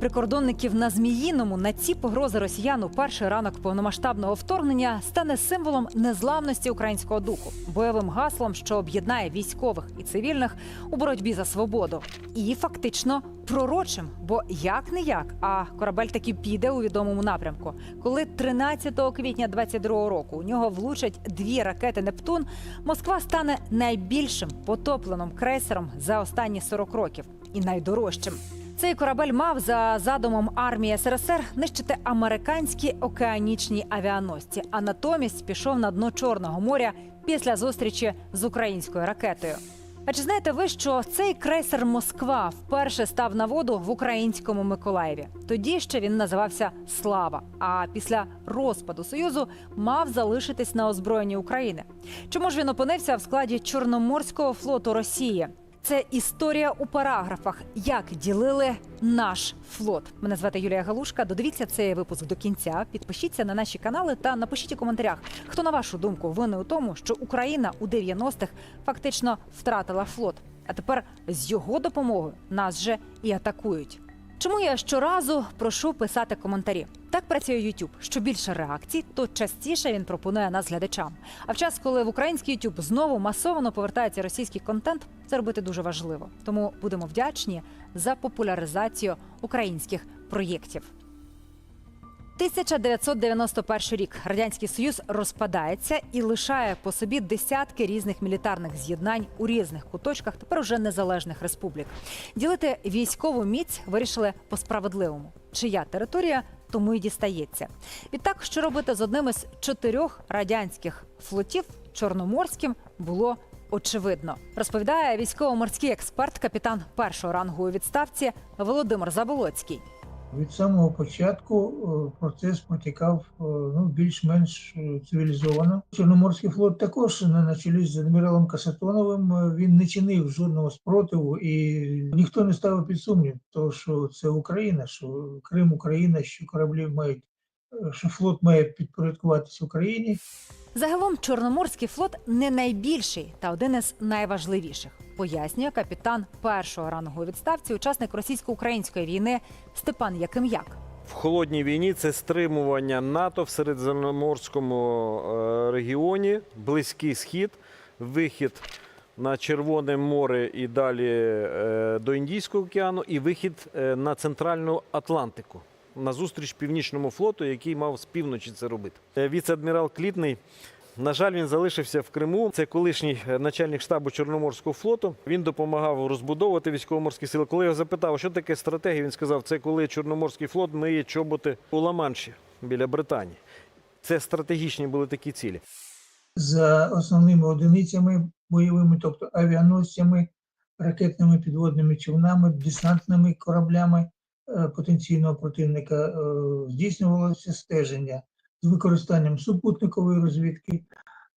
прикордонників на Зміїному на ці погрози росіян у перший ранок повномасштабного вторгнення стане символом незламності українського духу, бойовим гаслом, що об'єднає військових і цивільних у боротьбі за свободу, і фактично пророчим. Бо як не як, а корабель таки піде у відомому напрямку. Коли 13 квітня 22 року у нього влучать дві ракети Нептун, Москва стане найбільшим потопленим крейсером за останні 40 років і найдорожчим. Цей корабель мав за задумом армії СРСР нищити американські океанічні авіаносці, а натомість пішов на дно Чорного моря після зустрічі з українською ракетою. А чи знаєте ви, що цей крейсер Москва вперше став на воду в українському Миколаєві? Тоді ще він називався Слава. А після розпаду союзу мав залишитись на озброєнні України. Чому ж він опинився в складі Чорноморського флоту Росії? Це історія у параграфах, як ділили наш флот. Мене звати Юлія Галушка. Додивіться цей випуск до кінця. Підпишіться на наші канали та напишіть у коментарях, хто на вашу думку винний у тому, що Україна у 90-х фактично втратила флот. А тепер з його допомогою нас же і атакують. Чому я щоразу прошу писати коментарі? Так працює YouTube. Що більше реакцій, то частіше він пропонує нас глядачам. А в час, коли в український YouTube знову масово повертається російський контент, це робити дуже важливо. Тому будемо вдячні за популяризацію українських проєктів. 1991 рік радянський союз розпадається і лишає по собі десятки різних мілітарних з'єднань у різних куточках тепер уже незалежних республік. Ділити військову міць вирішили по справедливому. Чия територія тому й дістається. Відтак, що робити з одним із чотирьох радянських флотів чорноморським було. Очевидно, розповідає військово-морський експерт, капітан першого рангу у відставці Володимир Заболоцький. Від самого початку е, процес протікав е, ну, більш-менш е, цивілізовано. Чорноморський флот також на чолі з адміралом Касатоновим він не чинив жодного спротиву і ніхто не ставив під сумнів, того, що це Україна, що Крим Україна, що кораблі мають, що флот має підпорядкуватися Україні. Загалом Чорноморський флот не найбільший та один із найважливіших, пояснює капітан першого рангу відставці, учасник російсько-української війни Степан Яким'як. В холодній війні це стримування НАТО в середземноморському е, регіоні, близький схід, вихід на Червоне море і далі е, до Індійського океану, і вихід е, на центральну Атлантику. На зустріч північному флоту, який мав з півночі це робити. Е, Віце-адмірал Клітний. На жаль, він залишився в Криму. Це колишній е, начальник штабу Чорноморського флоту. Він допомагав розбудовувати військово-морські сили. Коли я запитав, що таке стратегія, він сказав, це коли Чорноморський флот миє чоботи у Ла-Манші біля Британії. Це стратегічні були такі цілі. за основними одиницями бойовими, тобто авіаносцями, ракетними підводними човнами, десантними кораблями потенційного противника е, здійснювалося стеження з використанням супутникової розвідки,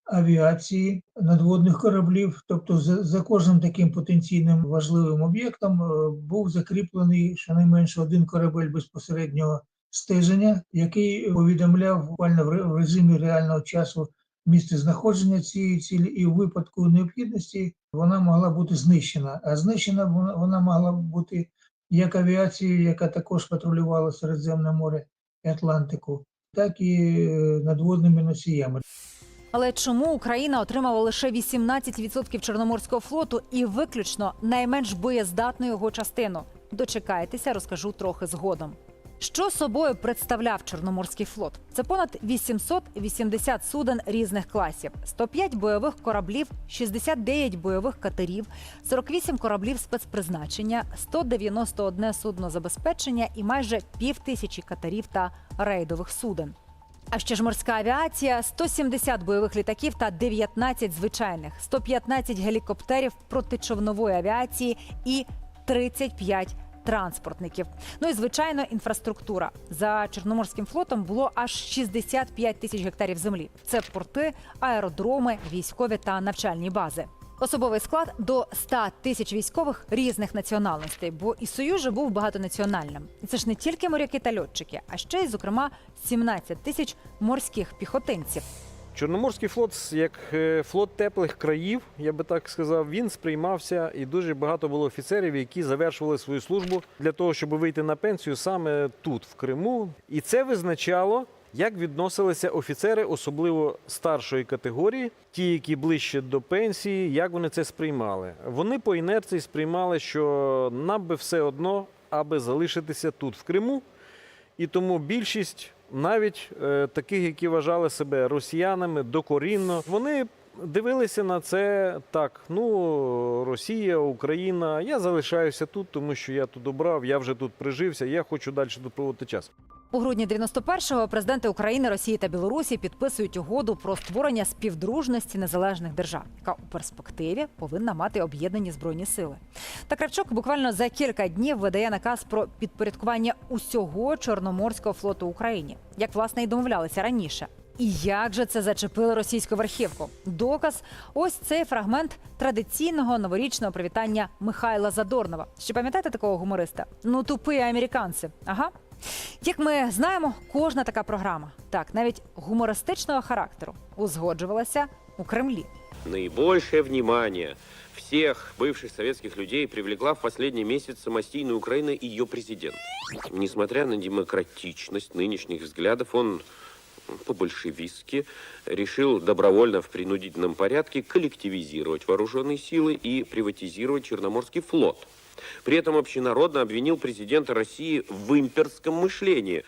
авіації, надводних кораблів. Тобто за, за кожним таким потенційним важливим об'єктом е, був закріплений щонайменше один корабель безпосереднього стеження, який повідомляв буквально в в режимі реального часу місце знаходження цієї цілі, і у випадку необхідності вона могла бути знищена. А знищена вона могла бути як авіації, яка також патрулювала Середземне море і Атлантику, так і е, надводними носіями. Але чому Україна отримала лише 18% Чорноморського флоту і виключно найменш боєздатну його частину? Дочекайтеся, розкажу трохи згодом. Що собою представляв Чорноморський флот? Це понад 880 суден різних класів, 105 бойових кораблів, 69 бойових катерів, 48 кораблів спецпризначення, 191 судно забезпечення і майже пів тисячі катерів та рейдових суден. А ще ж морська авіація, 170 бойових літаків та 19 звичайних, 115 гелікоптерів протичовнової авіації і 35 транспортників. Ну і звичайно, інфраструктура за Чорноморським флотом було аж 65 тисяч гектарів землі. Це порти, аеродроми, військові та навчальні бази. Особовий склад до 100 тисяч військових різних національностей, бо і союз же був багатонаціональним. І це ж не тільки моряки та льотчики, а ще й, зокрема, 17 тисяч морських піхотинців. Чорноморський флот, як е, флот теплих країв, я би так сказав, він сприймався і дуже багато було офіцерів, які завершували свою службу для того, щоб вийти на пенсію саме тут, в Криму. І це визначало, як відносилися офіцери, особливо старшої категорії, ті, які ближче до пенсії, як вони це сприймали. Вони по інерції сприймали, що нам би все одно, аби залишитися тут, в Криму. І тому більшість навіть е, таких, які вважали себе росіянами докорінно, вони дивилися на це так: ну, Росія, Україна, я залишаюся тут, тому що я тут обрав, я вже тут прижився, я хочу далі тут проводити час. У грудні 91-го президенти України, Росії та Білорусі підписують угоду про створення співдружності незалежних держав, яка у перспективі повинна мати об'єднані збройні сили. Та Кравчук буквально за кілька днів видає наказ про підпорядкування усього Чорноморського флоту Україні, як власне і домовлялися раніше. І як же це зачепило російську верхівку? Доказ ось цей фрагмент традиційного новорічного привітання Михайла Задорнова. Ще пам'ятаєте такого гумориста? Ну тупі американці. Ага. Як ми знаємо, кожна така програма, так навіть гумористичного характеру, узгоджувалася у Кремлі. Наибольшее внимание всех бывших советских людей привлекла в последний месяц самостийная Украина и ее президент. Несмотря на демократичность нынешних взглядов, он по-большевистски решил добровольно в принудительном порядке коллективизировать вооруженные силы и приватизировать Черноморский флот. При этом общенародно обвинил президента России в имперском мышлении.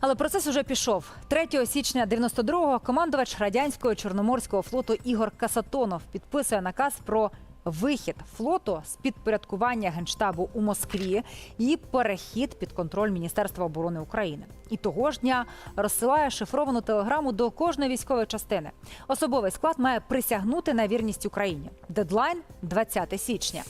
Але процес уже пішов. 3 січня 92-го командувач радянського чорноморського флоту Ігор Касатонов підписує наказ про вихід флоту з підпорядкування генштабу у Москві і перехід під контроль Міністерства оборони України. І того ж дня розсилає шифровану телеграму до кожної військової частини. Особовий склад має присягнути на вірність Україні. Дедлайн 20 січня.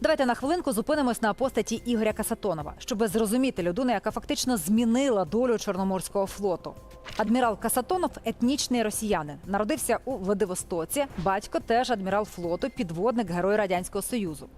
Давайте на хвилинку зупинимось на постаті Ігоря Касатонова, щоб зрозуміти людину, яка фактично змінила долю Чорноморського флоту. Адмірал Касатонов етнічний росіянин. Народився у Владивостоці. Батько теж адмірал флоту, підводник герой радянського союзу.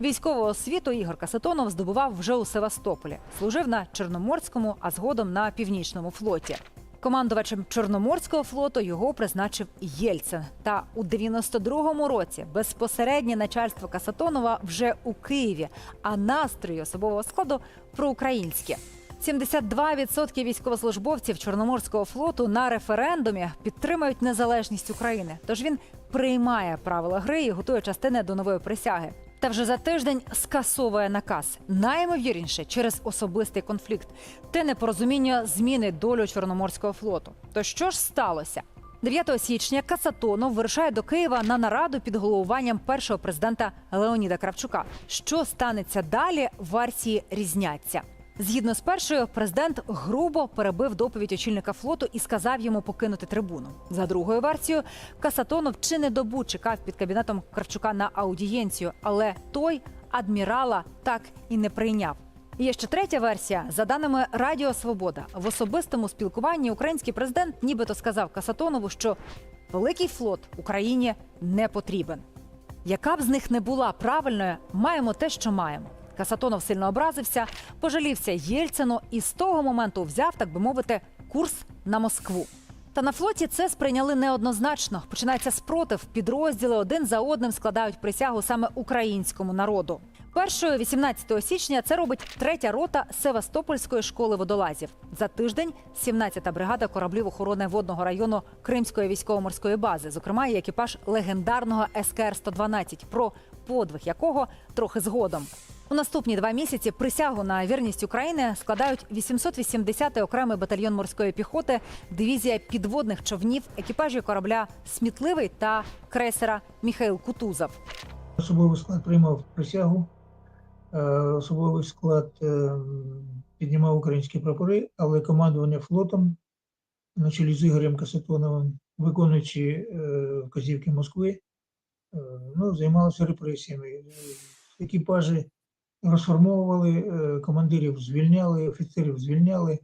Військову освіту Ігор Касатонов здобував вже у Севастополі. Служив на Чорноморському, а згодом на північному флоті. Командувачем Чорноморського флоту його призначив Єльцин. Та у 92-му році безпосереднє начальство Касатонова вже у Києві, а настрої особового складу проукраїнські. 72% військовослужбовців Чорноморського флоту на референдумі підтримують незалежність України. Тож він приймає правила гри і готує частини до нової присяги. Та вже за тиждень скасовує наказ. Найімовірніше через особистий конфлікт. Те непорозуміння зміни долю Чорноморського флоту. То що ж сталося? 9 січня Касатонов вирушає до Києва на нараду під головуванням першого президента Леоніда Кравчука. Що станеться далі? Версії різняться. Згідно з першою, президент грубо перебив доповідь очільника флоту і сказав йому покинути трибуну. За другою версією, Касатонов чи не добу чекав під кабінетом Кравчука на аудієнцію, але той адмірала так і не прийняв. Є ще третя версія. За даними Радіо Свобода, в особистому спілкуванні український президент нібито сказав Касатонову, що великий флот Україні не потрібен. Яка б з них не була правильною, маємо те, що маємо. Касатонов сильно образився, пожалівся Єльцину і з того моменту взяв, так би мовити, курс на Москву. Та на флоті це сприйняли неоднозначно. Починається спротив. Підрозділи один за одним складають присягу саме українському народу. Першою 18 січня це робить третя рота Севастопольської школи водолазів. За тиждень 17-та бригада кораблів охорони водного району Кримської військово-морської бази, зокрема і екіпаж легендарного СКР 112 про подвиг якого трохи згодом. У наступні два місяці присягу на вірність України складають 880-й окремий батальйон морської піхоти, дивізія підводних човнів, екіпажі корабля Смітливий та крейсера Міхаїл Кутузов. Особовий склад приймав присягу, е, особовий склад е, піднімав українські прапори, але командування флотом на чолі з Ігорем Касатоновим, виконуючи е, вказівки Москви, ну, займалося репресіями. Екіпажі розформовували, е, командирів звільняли, офіцерів звільняли,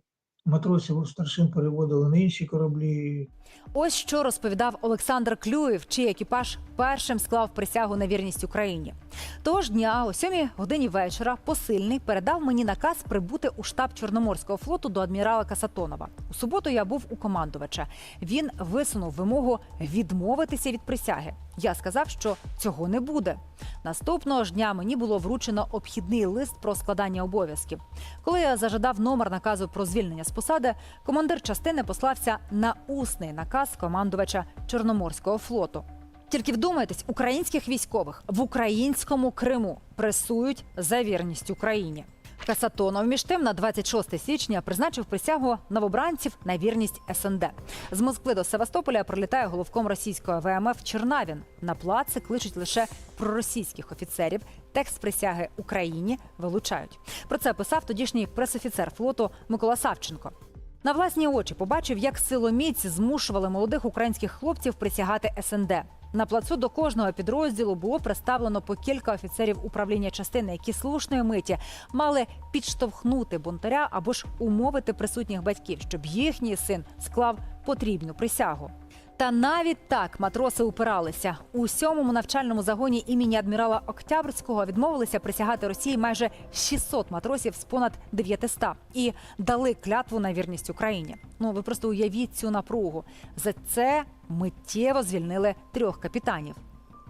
матросів старшин переводили на інші кораблі. Ось що розповідав Олександр Клюєв, чий екіпаж першим склав присягу на вірність Україні. Того ж дня, о 7 годині вечора, посильний передав мені наказ прибути у штаб Чорноморського флоту до адмірала Касатонова. У суботу я був у командувача. Він висунув вимогу відмовитися від присяги. Я сказав, що цього не буде. Наступного ж дня мені було вручено обхідний лист про складання обов'язків. Коли я зажадав номер наказу про звільнення з посади, командир частини послався на усний наказ командувача Чорноморського флоту. Тільки вдумайтесь, українських військових в українському Криму пресують за вірність Україні. Касатонов між тим на 26 січня призначив присягу новобранців на вірність СНД. З Москви до Севастополя прилітає головком російського ВМФ Чернавін. На плаци кличуть лише проросійських офіцерів. Текст присяги Україні вилучають. Про це писав тодішній пресофіцер флоту Микола Савченко. На власні очі побачив, як силоміць змушували молодих українських хлопців присягати СНД. На плацу до кожного підрозділу було представлено по кілька офіцерів управління частини, які слушної миті мали підштовхнути бунтаря або ж умовити присутніх батьків, щоб їхній син склав потрібну присягу. Та навіть так матроси упиралися у сьомому навчальному загоні імені адмірала Октябрського відмовилися присягати Росії майже 600 матросів з понад 900 і дали клятву на вірність Україні. Ну ви просто уявіть цю напругу. За це миттєво звільнили трьох капітанів.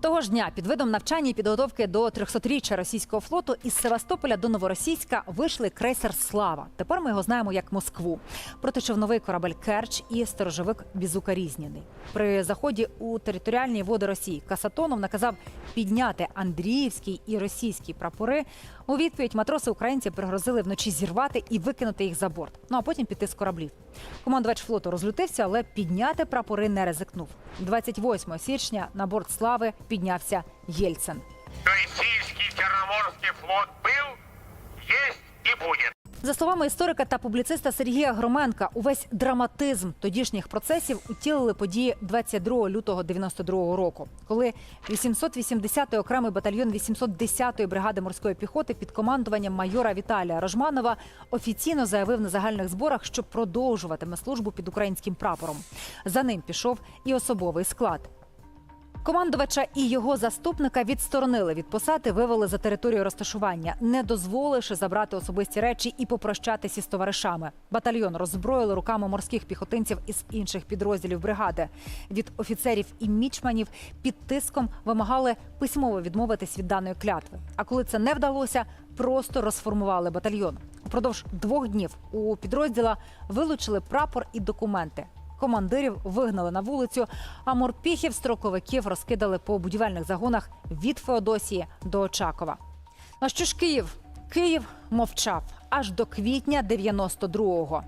Того ж дня під видом навчання і підготовки до 300-річчя російського флоту із Севастополя до Новоросійська вийшли крейсер Слава. Тепер ми його знаємо як Москву. Протичовновий корабель Керч і сторожовик Бізука Різніний. При заході у територіальні води Росії Касатонов наказав підняти Андріївський і російський прапори. У відповідь матроси українці пригрозили вночі зірвати і викинути їх за борт. Ну а потім піти з кораблів. Командувач флоту розлютився, але підняти прапори не ризикнув. 28 січня на борт слави піднявся Єльцин. Російський Чорноморський флот був, є і будет. За словами історика та публіциста Сергія Громенка, увесь драматизм тодішніх процесів утілили події 22 лютого 92 року, коли 880-й окремий батальйон 810-ї бригади морської піхоти під командуванням майора Віталія Рожманова офіційно заявив на загальних зборах, що продовжуватиме службу під українським прапором. За ним пішов і особовий склад. Командувача і його заступника відсторонили від посади, вивели за територію розташування, не дозволивши забрати особисті речі і попрощатись із товаришами. Батальйон роззброїли руками морських піхотинців із інших підрозділів бригади. Від офіцерів і мічманів під тиском вимагали письмово відмовитись від даної клятви. А коли це не вдалося, просто розформували батальйон. Упродовж двох днів у підрозділа вилучили прапор і документи. Командирів вигнали на вулицю, а морпіхів строковиків розкидали по будівельних загонах від Феодосії до Очакова. А що ж Київ? Київ мовчав аж до квітня 92-го.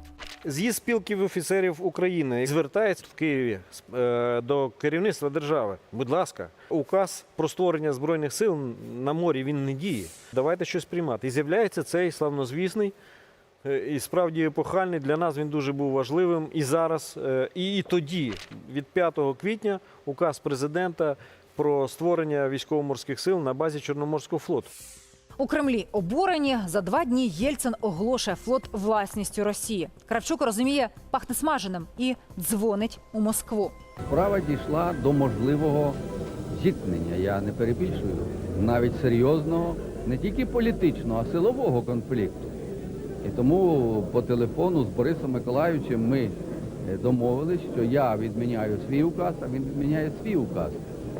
З'їзд спілків офіцерів України звертається в Києві е, до керівництва держави. Будь ласка, указ про створення збройних сил на морі він не діє. Давайте щось приймати. І з'являється цей славнозвісний і справді епохальний. Для нас він дуже був важливим і зараз, е, і, і тоді, від 5 квітня, указ президента про створення військово-морських сил на базі Чорноморського флоту. У Кремлі обурені за два дні Єльцин оголошує флот власністю Росії. Кравчук розуміє, пахне смаженим і дзвонить у Москву. Справа дійшла до можливого зіткнення. Я не перебільшую. Навіть серйозного, не тільки політичного, а силового конфлікту. І тому по телефону з Борисом Миколаївичем ми е, домовились, що я відміняю свій указ, а він відміняє свій указ.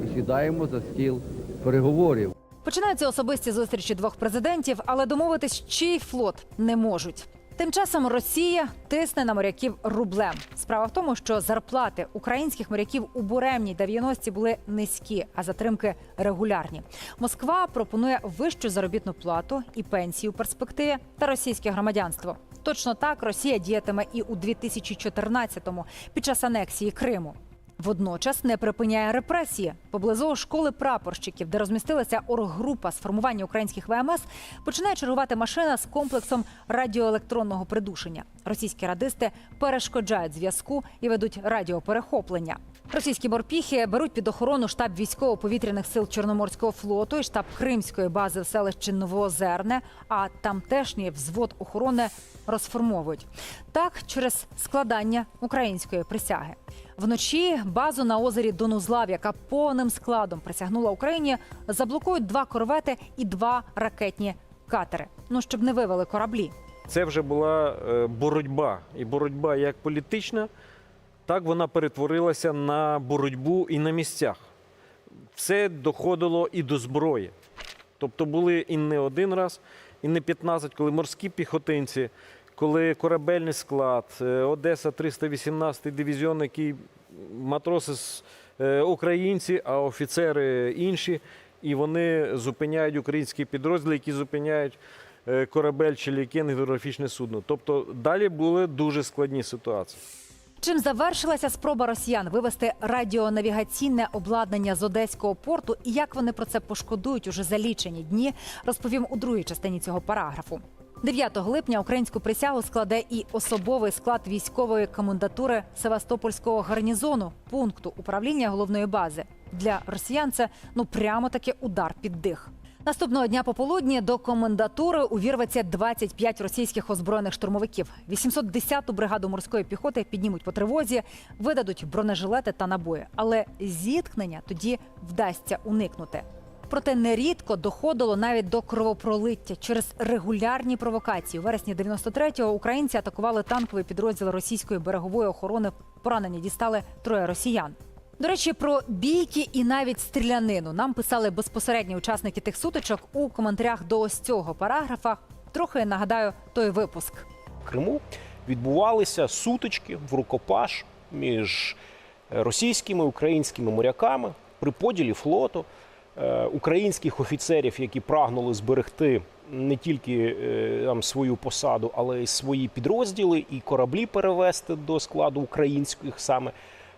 І сідаємо за стіл переговорів. Починаються особисті зустрічі двох президентів, але домовитись, чий флот не можуть. Тим часом Росія тисне на моряків рублем. Справа в тому, що зарплати українських моряків у буремній 90-ті були низькі, а затримки регулярні. Москва пропонує вищу заробітну плату і пенсію у перспективі та російське громадянство. Точно так Росія діятиме і у 2014-му під час анексії Криму. Водночас не припиняє репресії. Поблизу школи прапорщиків, де розмістилася оргрупа з формування українських ВМС, починає чергувати машина з комплексом радіоелектронного придушення. Російські радисти перешкоджають зв'язку і ведуть радіоперехоплення. Російські морпіхи беруть під охорону штаб військово-повітряних сил Чорноморського флоту і штаб Кримської бази в селищі Новоозерне, а тамтешній взвод охорони розформовують. Так, через складання української присяги. Вночі базу на озері Донузлав, яка повним складом присягнула Україні, заблокують два корвети і два ракетні катери. Ну щоб не вивели кораблі. Це вже була е, боротьба. І боротьба як політична, так вона перетворилася на боротьбу і на місцях. Все доходило і до зброї. Тобто були і не один раз, і не 15, коли морські піхотинці, коли корабельний склад, е, Одеса 318 дивізіон, який матроси е, українці, а офіцери інші. І вони зупиняють українські підрозділи, які зупиняють е, корабель чи лікен гідрографічне судно. Тобто далі були дуже складні ситуації. Чим завершилася спроба росіян вивести радіонавігаційне обладнання з одеського порту, і як вони про це пошкодують уже за лічені дні, розповім у другій частині цього параграфу. 9 липня українську присягу складе і особовий склад військової комендатури Севастопольського гарнізону, пункту управління головної бази. Для росіян це ну прямо таки удар під дих. Наступного дня пополудні до комендатури увірветься 25 російських озброєних штурмовиків. 810-ту бригаду морської піхоти піднімуть по тривозі, видадуть бронежилети та набої. Але зіткнення тоді вдасться уникнути. Проте нерідко доходило навіть до кровопролиття через регулярні провокації. У вересні 93-го українці атакували танковий підрозділ російської берегової охорони. Поранені дістали троє росіян. До речі, про бійки і навіть стрілянину нам писали безпосередні учасники тих сутичок у коментарях до ось цього параграфа. Трохи нагадаю той випуск. Криму відбувалися сутички в рукопаш між російськими і українськими моряками при поділі флоту українських офіцерів, які прагнули зберегти не тільки е, там свою посаду, але й свої підрозділи і кораблі перевести до складу українських саме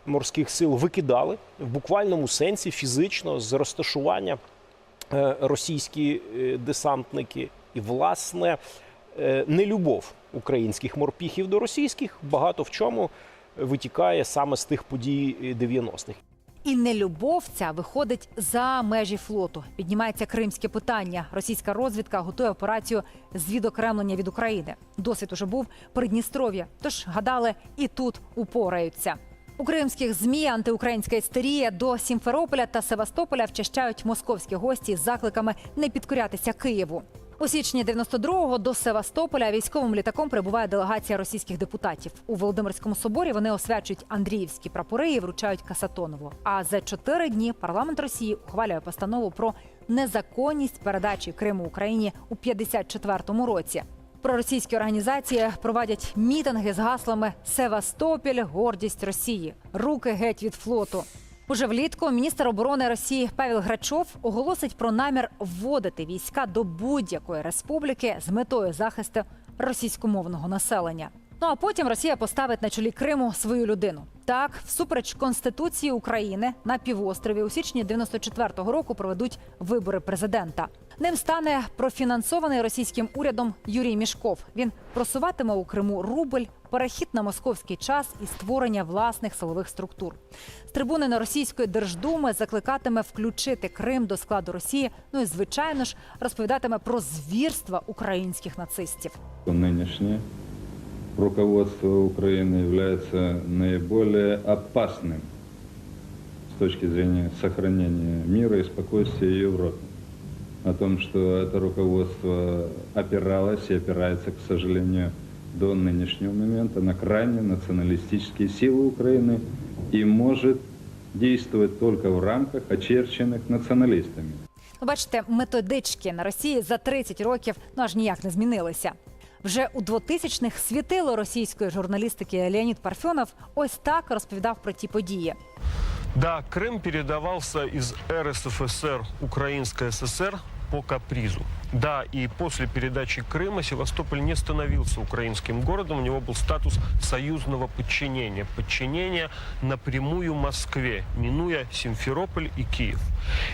морських сил, викидали в буквальному сенсі фізично з розташування е, російські е, десантники, і власне е, нелюбов українських морпіхів до російських багато в чому витікає саме з тих подій е, 90-х. І нелюбов ця виходить за межі флоту. Піднімається кримське питання. Російська розвідка готує операцію з відокремлення від України. Досвід уже був Придністров'я. Тож гадали, і тут упораються. У кримських змі антиукраїнська істерія до Сімферополя та Севастополя вчащають московські гості з закликами не підкорятися Києву. У січні 92-го до Севастополя військовим літаком прибуває делегація російських депутатів. У Володимирському соборі вони освячують Андріївські прапори і вручають Касатонову. А за чотири дні парламент Росії ухвалює постанову про незаконність передачі Криму Україні у 54-му році. Проросійські організації проводять мітинги з гаслами Севастополь, гордість Росії, руки геть від флоту. Уже влітку міністр оборони Росії Павел Грачов оголосить про намір вводити війська до будь-якої республіки з метою захисту російськомовного населення. Ну а потім Росія поставить на чолі Криму свою людину. Так, всупереч конституції України на півострові у січні 94-го року проведуть вибори президента. Ним стане профінансований російським урядом Юрій Мішков. Він просуватиме у Криму рубль, перехід на московський час і створення власних силових структур. З трибуни на російської держдуми закликатиме включити Крим до складу Росії. Ну і звичайно ж розповідатиме про звірства українських нацистів. Нынешнее руководство Украины является наиболее опасным с точки зрения сохранения мира и спокойствия Европы. О том, что это руководство опиралось и опирается, к сожалению, до нынешнего момента на крайне националистические силы Украины и может действовать только в рамках, очерченных националистами. Ну, Бачите, методички на Росії за 30 років ну аж ніяк не змінилися. Вже у 2000-х світило російської журналістики Леонід Парфьонов ось так розповідав про ті події. Да, Крым передавался из РСФСР Украинской ССР по капризу. Да, и после передачи Крыма Севастополь не становился украинским городом, у него был статус союзного подчинения, подчинения напрямую Москве, минуя Симферополь и Киев.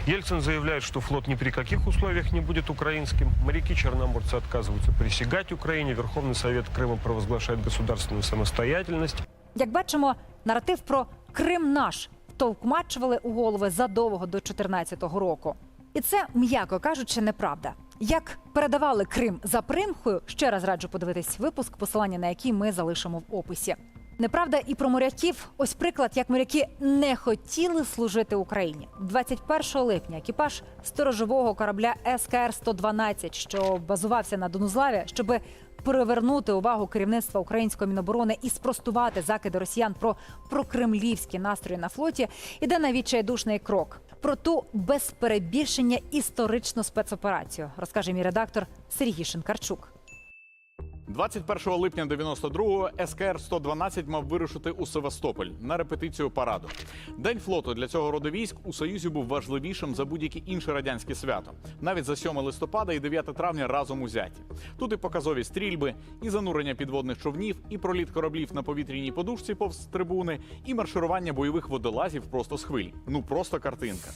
Ельцин заявляет, что флот ни при каких условиях не будет украинским. Моряки-черноморцы отказываются присягать Украине. Верховный Совет Крыма провозглашает государственную самостоятельность. Як бачимо, наратив про Крим наш товкмачували у голови задовго до 2014 року. І це, м'яко кажучи, неправда. Як передавали Крим за примхою, ще раз раджу подивитись випуск, посилання на який ми залишимо в описі. Неправда і про моряків. Ось приклад, як моряки не хотіли служити Україні. 21 липня екіпаж сторожового корабля СКР 112 що базувався на Донузлаві, щоб привернути увагу керівництва української міноборони і спростувати закиди росіян про прокремлівські настрої на флоті, іде на відчайдушний крок про ту без перебільшення історичну спецоперацію, розкаже мій редактор Сергій Шинкарчук. 21 липня 92-го СКР-112 мав вирушити у Севастополь на репетицію параду. День флоту для цього роду військ у Союзі був важливішим за будь-які інші радянські свято. Навіть за 7 листопада і 9 травня разом узяті. Тут і показові стрільби, і занурення підводних човнів, і проліт кораблів на повітряній подушці повз трибуни, і марширування бойових водолазів просто з хвиль. Ну просто картинка.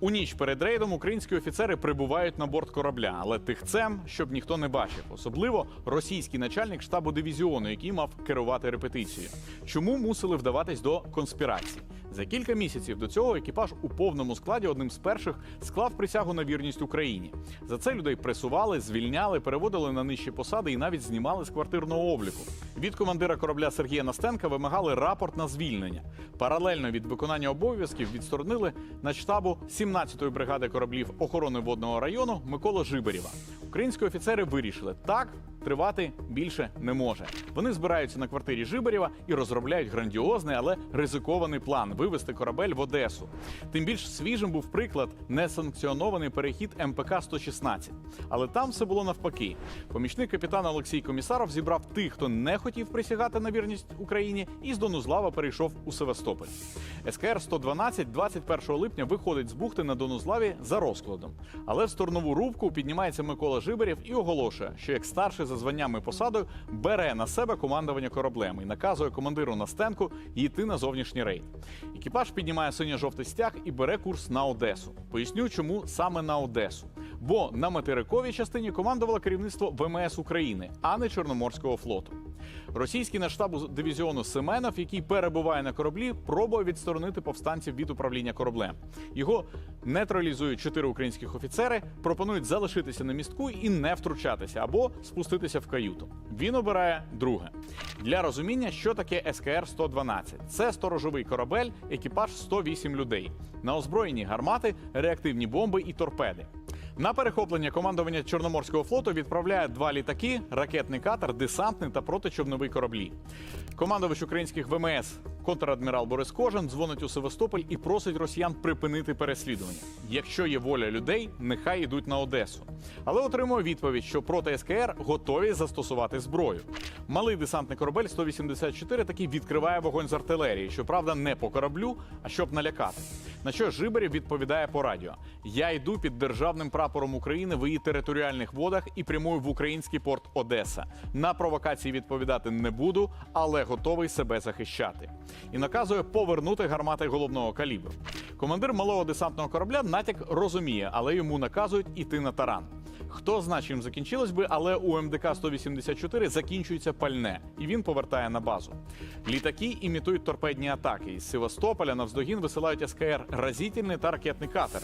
У ніч перед рейдом українські офіцери прибувають на борт корабля, але тихцем, щоб ніхто не бачив, особливо російський начальник штабу дивізіону, який мав керувати репетицією. Чому мусили вдаватись до конспірації? За кілька місяців до цього екіпаж у повному складі одним з перших склав присягу на вірність Україні. За це людей пресували, звільняли, переводили на нижчі посади і навіть знімали з квартирного обліку. Від командира корабля Сергія Настенка вимагали рапорт на звільнення. Паралельно від виконання обов'язків відсторонили на штабу 17-ї бригади кораблів охорони водного району Микола Жиберєва. Українські офіцери вирішили так. Тривати більше не може. Вони збираються на квартирі Жибарєва і розробляють грандіозний, але ризикований план вивести корабель в Одесу. Тим більш свіжим був приклад несанкціонований перехід МПК 116 Але там все було навпаки. Помічник капітана Олексій Комісаров зібрав тих, хто не хотів присягати на вірність Україні, і з Донузлава перейшов у Севастополь. СКР 112 21 липня виходить з бухти на Донузлаві за розкладом. Але в сторонову рубку піднімається Микола Жибарєв і оголошує, що як старший за званням і посадою бере на себе командування кораблем і наказує командиру Настенку йти на зовнішній рейд. Екіпаж піднімає синьо-жовтий стяг і бере курс на Одесу. Поясню, чому саме на Одесу. Бо на материковій частині командувало керівництво ВМС України, а не Чорноморського флоту. Російський наштабу дивізіону Семенов, який перебуває на кораблі, пробує відсторонити повстанців від управління кораблем. Його нейтралізують чотири українських офіцери, пропонують залишитися на містку і не втручатися або спуститися в каюту. Він обирає друге. Для розуміння, що таке СКР 112 Це сторожовий корабель, екіпаж 108 людей. На озброєнні гармати, реактивні бомби і торпеди. На перехоплення командування Чорноморського флоту відправляє два літаки, ракетний катер, десантний та протичовновий кораблі. Командувач українських ВМС контрадмірал Борис Кожан дзвонить у Севастополь і просить росіян припинити переслідування. Якщо є воля людей, нехай йдуть на Одесу. Але отримує відповідь, що проти СКР готові застосувати зброю. Малий десантний корабель 184 таки відкриває вогонь з артилерії, щоправда, не по кораблю, а щоб налякати. На що Жибарів відповідає по радіо: Я йду під державним прапором України в її територіальних водах і прямую в український порт Одеса. На провокації відповідати не буду, але готовий себе захищати. І наказує повернути гармати головного калібру. Командир малого десантного корабля натяк розуміє, але йому наказують іти на таран. Хто зна, чим закінчилось би, але у МДК 184 закінчується пальне, і він повертає на базу. Літаки імітують торпедні атаки. Із Севастополя навздогін висилають СКР разітельний та ракетний катер.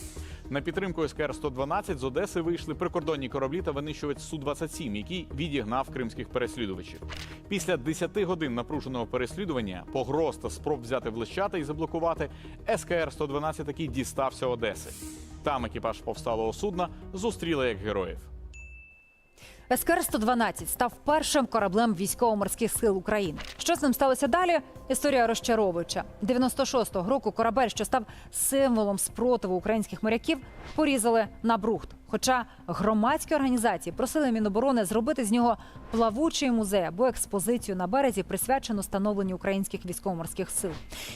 На підтримку СКР 112 з Одеси вийшли прикордонні кораблі та винищувач су 27 який відігнав кримських переслідувачів. Після 10 годин напруженого переслідування, погроз та спроб взяти в і заблокувати, СКР 112 таки дістався Одеси. Там екіпаж повсталого судна зустріли як героїв. СКР 112 став першим кораблем військово-морських сил України. Що з ним сталося далі? Історія розчаровуюча. 96-го року корабель, що став символом спротиву українських моряків, порізали на брухт. Хоча громадські організації просили Міноборони зробити з нього плавучий музей або експозицію на березі, присвячену становленню українських військово-морських сил.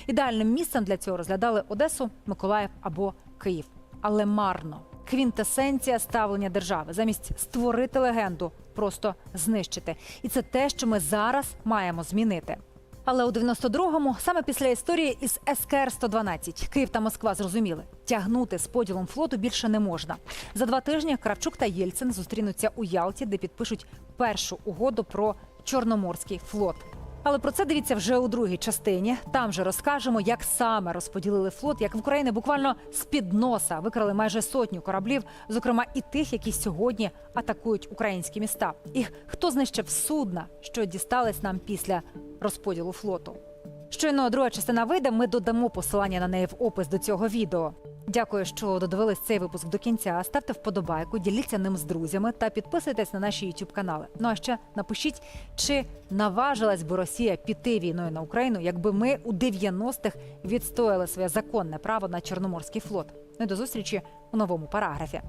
Ідеальним місцем для цього розглядали Одесу, Миколаїв або Київ. Але марно. Квінтесенція ставлення держави. Замість створити легенду, просто знищити. І це те, що ми зараз маємо змінити. Але у 92-му, саме після історії із СКР 112 Київ та Москва зрозуміли, тягнути з поділом флоту більше не можна. За два тижні Кравчук та Єльцин зустрінуться у Ялті, де підпишуть першу угоду про Чорноморський флот. Але про це дивіться вже у другій частині. Там же розкажемо, як саме розподілили флот, як в Україні буквально з під носа викрали майже сотню кораблів, зокрема і тих, які сьогодні атакують українські міста. І хто знищив судна, що дістались нам після розподілу флоту. Щойно друга частина вийде. Ми додамо посилання на неї в опис до цього відео. Дякую, що додивились цей випуск до кінця. Ставте вподобайку, діліться ним з друзями та підписуйтесь на наші youtube канали. Ну а ще напишіть, чи наважилась би Росія піти війною на Україну, якби ми у 90-х відстояли своє законне право на Чорноморський флот. Ну і до зустрічі у новому параграфі.